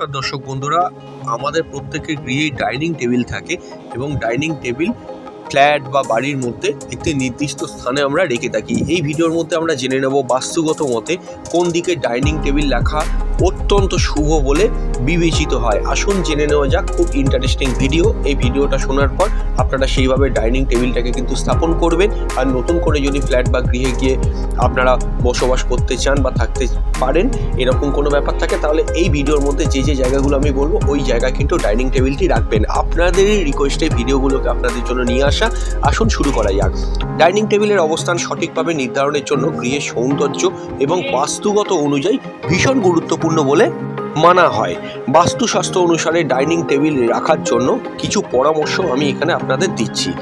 নমস্কার দর্শক বন্ধুরা, আমাদের প্রত্যেকের গৃহেই ডাইনিং টেবিল থাকে এবং ডাইনিং টেবিল ফ্ল্যাট বা বাড়ির মধ্যে একটি নির্দিষ্ট স্থানে আমরা রেখে থাকি। এই ভিডিওর মধ্যে আমরা জেনে নেব বাস্তুগত মতে কোন দিকে ডাইনিং টেবিল রাখা অত্যন্ত শুভ বলে বিবেচিত হয়। আসুন জেনে নেওয়া যাক, খুব ইন্টারেস্টিং ভিডিও এই ভিডিওটা শোনার পর আপনারা সেইভাবে ডাইনিং টেবিলটাকে কিন্তু স্থাপন করবেন। আর নতুন করে যদি ফ্ল্যাট বা গৃহে গিয়ে আপনারা বসবাস করতে চান বা থাকতে পারেন, এরকম কোনো ব্যাপার থাকে, তাহলে এই ভিডিওর মধ্যে যে যে জায়গাগুলো আমি বলব, ওই জায়গায় কিন্তু ডাইনিং টেবিলটি রাখবেন। আপনাদেরই রিকোয়েস্টে ভিডিওগুলোকে আপনাদের জন্য নিয়ে আসা। আসুন শুরু করা যাক। ডাইনিং টেবিলের অবস্থান সঠিকভাবে নির্ধারণের জন্য গৃহের সৌন্দর্য এবং বাস্তুগত অনুযায়ী ভীষণ গুরুত্বপূর্ণ বলে মানা হয়। বাস্তুশাস্ত্র অনুসারে ডাইনিং টেবিল রাখার জন্য কিছু পরামর্শ আমি এখানে আপনাদের দিচ্ছি।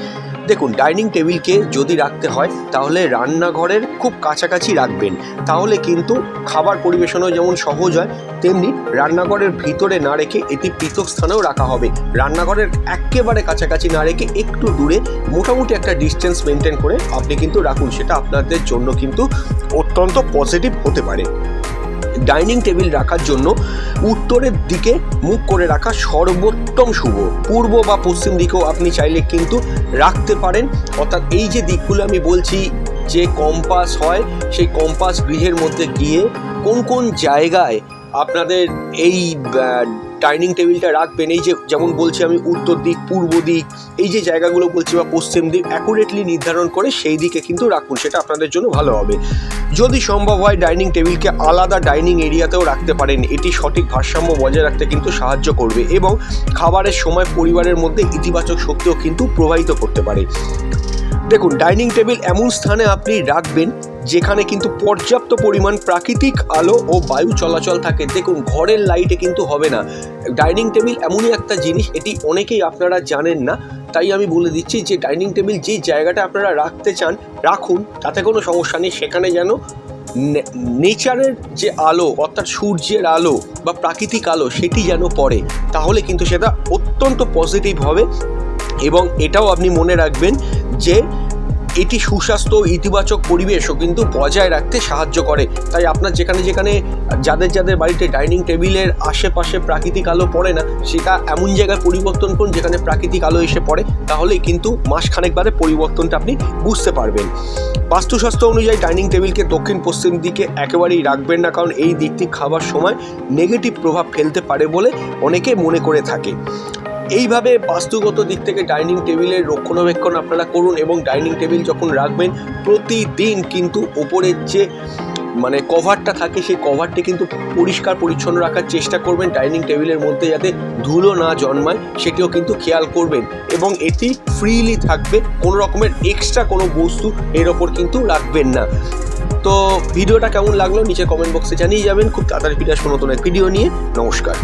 দেখুন, ডাইনিং টেবিলকে যদি রাখতে হয়, তাহলে রান্নাঘরের খুব কাছাকাছি রাখবেন। তাহলে কিন্তু খাবার পরিবেশনও যেমন সহজ হয়, তেমনি রান্নাঘরের ভিতরে না রেখে এটি পৃথক স্থানেও রাখা হবে। রান্নাঘরের একেবারে কাছাকাছি না রেখে একটু দূরে মোটামুটি একটা ডিস্টেন্স মেনটেন করে আপনি কিন্তু রাখুন। সেটা আপনাদের জন্য কিন্তু অত্যন্ত পজিটিভ হতে পারে। ডাইনিং টেবিল রাখার জন্য উত্তরের দিকে মুখ করে রাখা সর্বোত্তম শুভ। পূর্ব বা পশ্চিম দিকেও আপনি চাইলে কিন্তু রাখতে পারেন। অর্থাৎ এই যে দিকগুলো আমি বলছি, যে কম্পাস হয়, সেই কম্পাস গৃহের মধ্যে গিয়ে কোন কোন জায়গায় আপনাদের এই ডাইনিং টেবিলটা রাখবেন। এই যে যেমন বলছি আমি উত্তর দিক, পূর্ব দিক, এই যে জায়গাগুলো বলছি বা পশ্চিম দিক অ্যাকুরেটলি নির্ধারণ করে সেই দিকে কিন্তু রাখুন, সেটা আপনাদের জন্য ভালো হবে। যদি সম্ভব হয় ডাইনিং টেবিলকে আলাদা ডাইনিং এরিয়াতেও রাখতে পারেন, এটি সঠিক ভারসাম্য বজায় রাখতে কিন্তু সাহায্য করবে এবং খাবারের সময় পরিবারের মধ্যে ইতিবাচক শক্তিও কিন্তু প্রবাহিত করতে পারে। দেখুন, ডাইনিং টেবিল এমন স্থানে আপনি রাখবেন যেখানে কিন্তু পর্যাপ্ত পরিমাণ প্রাকৃতিক আলো ও বায়ু চলাচল থাকে। দেখুন, ঘরের লাইটে কিন্তু হবে না। ডাইনিং টেবিল এমনই একটা জিনিস, এটি অনেকেই আপনারা জানেন না। তাই আমি বলে দিচ্ছি যে, ডাইনিং টেবিল যে জায়গাটা আপনারা রাখতে চান, রাখুন, তাতে কোনো সমস্যা নেই। সেখানে যেন নেচারের যে আলো, অর্থাৎ সূর্যের আলো বা প্রাকৃতিক আলো, সেটি যেন পড়ে। তাহলে কিন্তু সেটা অত্যন্ত পজিটিভ হবে এবং এটাও আপনি মনে রাখবেন যে এটি সুস্বাস্থ্য, ইতিবাচক পরিবেশও কিন্তু বজায় রাখতে সাহায্য করে। তাই আপনার যেখানে যেখানে যাদের যাদের বাড়িতে ডাইনিং টেবিলের আশেপাশে প্রাকৃতিক আলো পড়ে না, সেটা এমন জায়গায় পরিবর্তন করুন যেখানে প্রাকৃতিক আলো এসে পড়ে, তাহলেই কিন্তু মাসখানেক বাদে পরিবর্তনটা আপনি বুঝতে পারবেন। বাস্তুশাস্ত্র অনুযায়ী ডাইনিং টেবিলকে দক্ষিণ, পশ্চিম দিকে একেবারেই রাখবেন না, কারণ এই দিকটি খাবার সময় নেগেটিভ প্রভাব ফেলতে পারে বলে অনেকে মনে করে থাকে। এইভাবে বাস্তুগত দিক থেকে ডাইনিং টেবিলের রক্ষণাবেক্ষণ আপনারা করুন এবং ডাইনিং টেবিল যখন রাখবেন, প্রতিদিন কিন্তু ওপরের যে মানে কভারটা থাকে সেই কভারটি কিন্তু পরিষ্কার পরিচ্ছন্ন রাখার চেষ্টা করবেন ডাইনিং টেবিলের মধ্যে যাতে ধুলো না জন্মায়, সেটিও কিন্তু খেয়াল করবেন এবং এটি ফ্রিলি থাকবে, কোনো রকমের এক্সট্রা কোনো বস্তু এর ওপর কিন্তু রাখবেন না। তো ভিডিওটা কেমন লাগল নিচে কমেন্ট বক্সে জানিয়ে যাবেন। খুব তাড়াতাড়ি ফিরে আসব নতুন এক ভিডিও নিয়ে। নমস্কার।